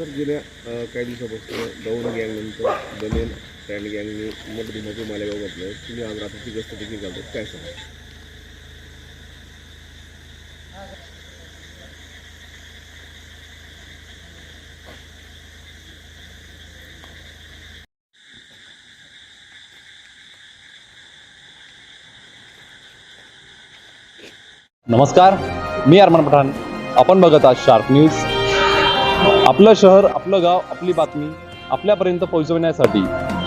Sir गेल्या काही दिवसापासून दौंड गँगनंतर बनेन स्टँड गँगने मोठं मध्ये मालेगाव घातलं तुम्ही आज रात्रीची गस्त देखील घालतात. काय सांगा नमस्कार मी अरमान पठाण. आपण बघत आहात शार्प न्यूज आपलं शहर आपलं गाव आपली बातमी आपल्यापर्यंत पोहोचवण्यासाठी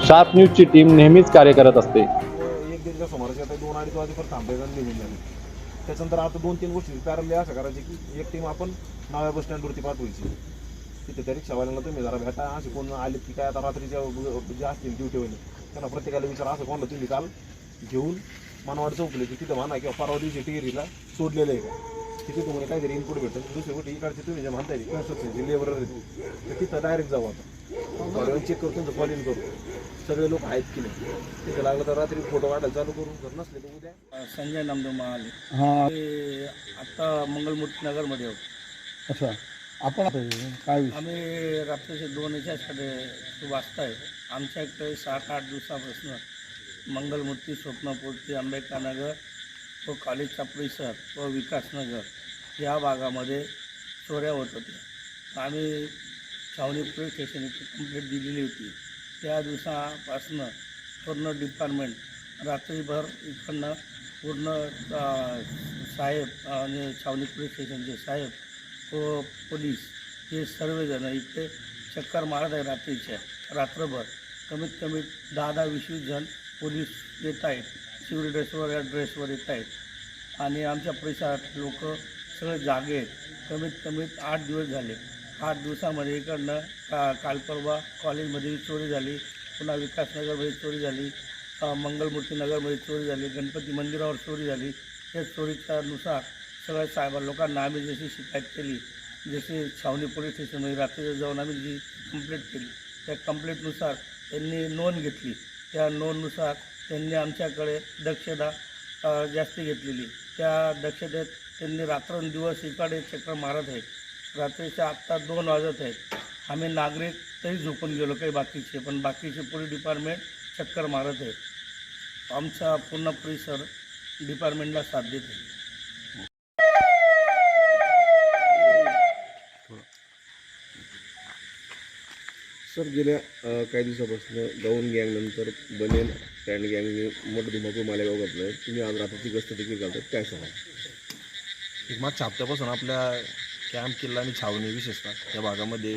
शार्प न्यूजची टीम नेहमीच कार्य करत असते. एक दीडच्या समोरच्या आता दोन अडीच वाजेपर्यंत थांबायचं निघून झाले. त्याच्यानंतर आता दोन तीन गोष्टी पॅरल असं करायचे की एक टीम आपण नव्या बस स्टँडवरती पाठवायची तिथे त्या रिक्षावाल्यांना तुम्ही जरा भेटा असे कोण आले की काय आता रात्रीच्या जे असतील ड्युटीवाले त्यांना प्रत्येकाला विचारा असं कोणाला तुम्ही काल घेऊन मनवाड चौकले की तिथं म्हणा किंवा परवा दिवशी टिहिरीला सोडलेलं आहे. का तिथे तुम्हाला काहीतरी इनपुट भेटेल. दुसरी गोष्ट इकडचे तुम्ही जे म्हणताय कन्स्ट्रक्शनचे लेबर तर तिथं डायरेक्ट जाऊ आता. थोड्या चेक करू तुमचं कॉल इन करू. सगळे लोक आहेत की नाही? तिथं लागलं तर रात्री फोटो काढायला चालू करू. जर नसले तर उद्या. संजय नामदेव महाले. हां. ते आत्ता मंगलमूर्ती नगरमध्ये आहोत अच्छा. आपण काय आम्ही रात्रीचे दोन याच्यासाठी वाजताय आमच्याकडे सात आठ दिवसापासून मंगलमूर्ती स्वप्नपूर्ती आंबेडकरनगर व कॉलेजचा परिसर व विकासनगर या भागामध्ये चोऱ्या होत होत्या. आम्ही छावणी पोलीस स्टेशन कंप्लेंट दिलेली होती. त्या दिवसापासनं पूर्ण डिपार्टमेंट रात्रीभर इकडनं पूर्ण साहेब आणि छावणी पोलीस स्टेशनचे साहेब व पोलीस हे सर्वजण इथे चक्कर मारत आहे रात्रीच्या रात्रभर. कमीत कमी दहा दहा वीस वीस जण पोलीस येत आहेत. शिवडी ड्रेसवर या ड्रेसवर येत आहेत. आणि आमच्या परिसरात लोक सगळे जागे आहेत. कमीत कमीत आठ दिवस झाले. आठ दिवसामध्ये इकडनं का काल परवा कॉलेजमध्ये चोरी झाली. पुन्हा विकासनगरमध्ये चोरी झाली. मंगलमूर्ती नगरमध्ये चोरी झाली. गणपती मंदिरावर चोरी झाली. या चोरीच्या नुसार सगळ्या साहेब लोकांना आम्ही जशी शिकायत केली जशी छावणी पोलीस स्टेशनमध्ये रात्रीच्या जाऊन आम्ही जी कंप्लेंट केली त्या कंप्लेंटनुसार त्यांनी नोंद घेतली. त्या नोंदनुसार त्यांनी आमच्याकडे दक्षता जास्त घेतलेली. त्या दक्षतेत त्यांनी रात्रंदिवस इकडे चक्र मारत आहेत. रात्रीच्या आत्ता दोन वाजत आहेत. आम्ही नागरिक तरी झोपून गेलो काही बाकीचे पण बाकीचे पोलीस डिपार्टमेंट चक्कर मारत आहेत. आमचा पूर्ण परिसर डिपार्टमेंटला साथ देत आहे. सर गेल्या काही दिवसापासून दौंड गँगनंतर कारण की आम्ही मोठं धुमाकूळ मालेगाव घातलं तुम्ही आज रात्रीची गस्त देखील घालतात काय सांगा एक मागच्या हप्त्यापासून आपल्या कॅम्प किल्ला आणि छावणी विशेषतः या भागामध्ये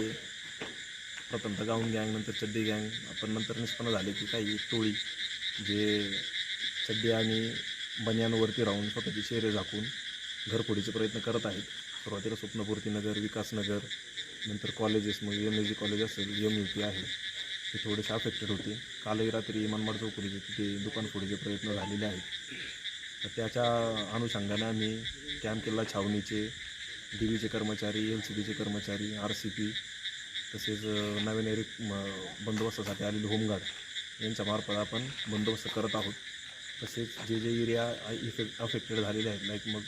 प्रथमतः गाऊन गँग नंतर चड्डी गँग आपण नंतर निष्पन्न झाले की काही टोळी जे चड्डी आणि बन्यांवरती राहून स्वतःची शेरे झाकून घरफोडीचे प्रयत्न करत आहेत. सुरुवातीला स्वप्नपूर्ती नगर विकासनगर नंतर कॉलेजेस मग एम एस जी कॉलेज असेल एम यू पी आहे. ते थोडेसे अफेक्टेड होते. कालही रात्री मनमाड चौकडीचे तिथे दुकान फोडीचे प्रयत्न झालेले आहेत. तर त्याच्या अनुषंगाने आम्ही कॅम्प किल्ला छावणीचे डी बीचे कर्मचारी एल सी बीचे कर्मचारी आर सी पी तसेच नवीन एरिक म, बंदोबस्तासाठी आलेले होमगार्ड यांच्यामार्फत आपण बंदोबस्त करत आहोत. तसेच जे जे एरिया इफेक्ट अफेक्टेड झालेले आहेत लाईक मग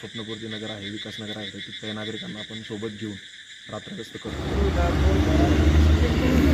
स्वप्नपूर्ती नगर आहे विकास नगर आहे तर तिथल्या नागरिकांना आपण सोबत घेऊन रात्रग्रस्त करतो.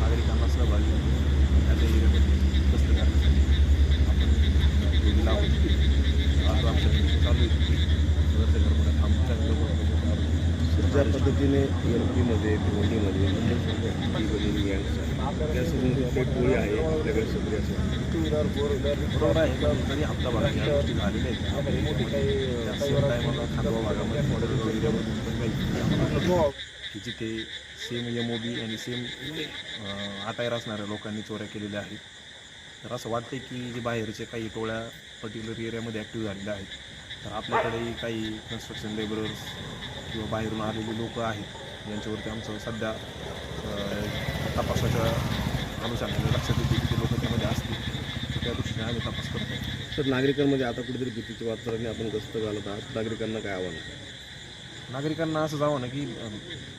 नागरिकांना सहभागी त्याच्या एरियामध्ये गस्त करण्यासाठी आपण वेळी लावतो आज आमच्या चालू आहे घरच्या घरमध्ये थांब चांगलं बोलतो ज्या पद्धतीने एल पीमध्ये भिवंडीमध्ये मुंबई बनेन गँग त्या समोर काही टोळी आहे आपल्याकडे सगळी असं. बरोबर आहे पण तरी हप्ता भागात या गोष्टी झालेल्या आहेत. टायमाला भागामध्ये थोड्या एरियामध्ये पण काही की जिथे सेम एम ओ बी आणि सेम अटायर असणाऱ्या लोकांनी चोऱ्या केलेल्या आहेत. तर असं वाटते की जे बाहेरचे काही टोळ्या पर्टिक्युलर एरियामध्ये ॲक्टिव्ह झालेल्या आहेत. तर आपल्याकडेही काही कन्स्ट्रक्शन लेबरर्स किंवा बाहेरून आलेली लोक आहेत यांच्यावरती आमचं सध्या तपासाच्या अनुषंगाने लक्षात येते की ते लोक त्यामध्ये असतील त्या दृष्टीने आम्ही तपास करतो तर नागरिकांमध्ये आता कुठेतरी भीतीच्या वातावरणाने आपण गस्त घालत आहात. नागरिकांना काय आव्हान? नागरिकांना असं जावं ना की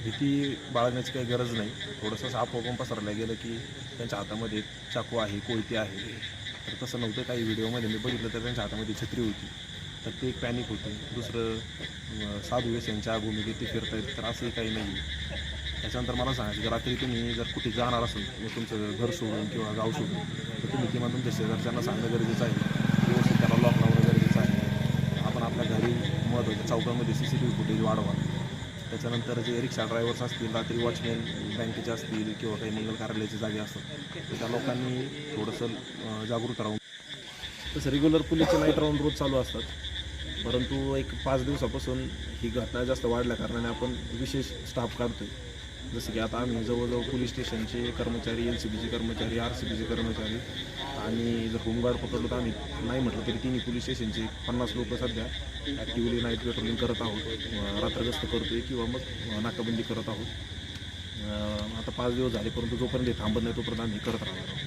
भीती बाळगण्याची काही गरज नाही. थोडंसं असं आपोआप पसरलं गेलं की त्यांच्या हातामध्ये चाकू आहे कोयती आहे. तर तसं नव्हतं काही व्हिडिओमध्ये मी बघितलं तर त्यांच्या हातामध्ये छत्री होती. तर ते एक पॅनिक होते. दुसरं साधू वेस व्यसनच्या भूमिकेत ते फिरतायत तर असंही काही नाही त्याच्यानंतर मला सांगायचं की रात्री तुम्ही जर कुठे जाणार असेल मग म्हणजे तुमचं घर सोडून किंवा गाव सोडून तर तुम्ही किंवा तुमच्या शेजारच्यांना सांगणं गरजेचं आहे. व्यवस्थित त्याला लॉक लावणं गरजेचं आहे. आपण आपल्या घरी महत्त्वाच्या चौकामध्ये C C T V footage वाढवा. त्याच्यानंतर जे रिक्षा ड्रायव्हर्स असतील रात्री वॉचमॅन बँकेचे असतील किंवा काही मंगल कार्यालयाचे जागे असतात तर त्या लोकांनी थोडंसं जागरूक जागृत राहून. तसं रेग्युलर पोलीसचे नाईट राऊंड रोज चालू असतात. परंतु एक पाच दिवसापासून ही घटना जास्त वाढल्या कारणाने आपण विशेष स्टाफ काढतोय. जसं की आता आम्ही जवळजवळ पोलीस स्टेशनचे कर्मचारी एल सी बीचे कर्मचारी आर सी बीचे कर्मचारी आणि जर होमगार्ड पकडलो तर आम्ही नाही म्हटलं तरी तिन्ही पोलीस स्टेशनचे पन्नास लोक सध्या ॲक्टिव्हली नाईट पेट्रोलिंग करत आहोत. रात्रग्रस्त करतो करतोय किंवा मग नाकाबंदी करत आहोत. आता पाच दिवस झाले परंतु जोपर्यंत हे थांबत नाही तोपर्यंत आम्ही करत राहणार आहोत.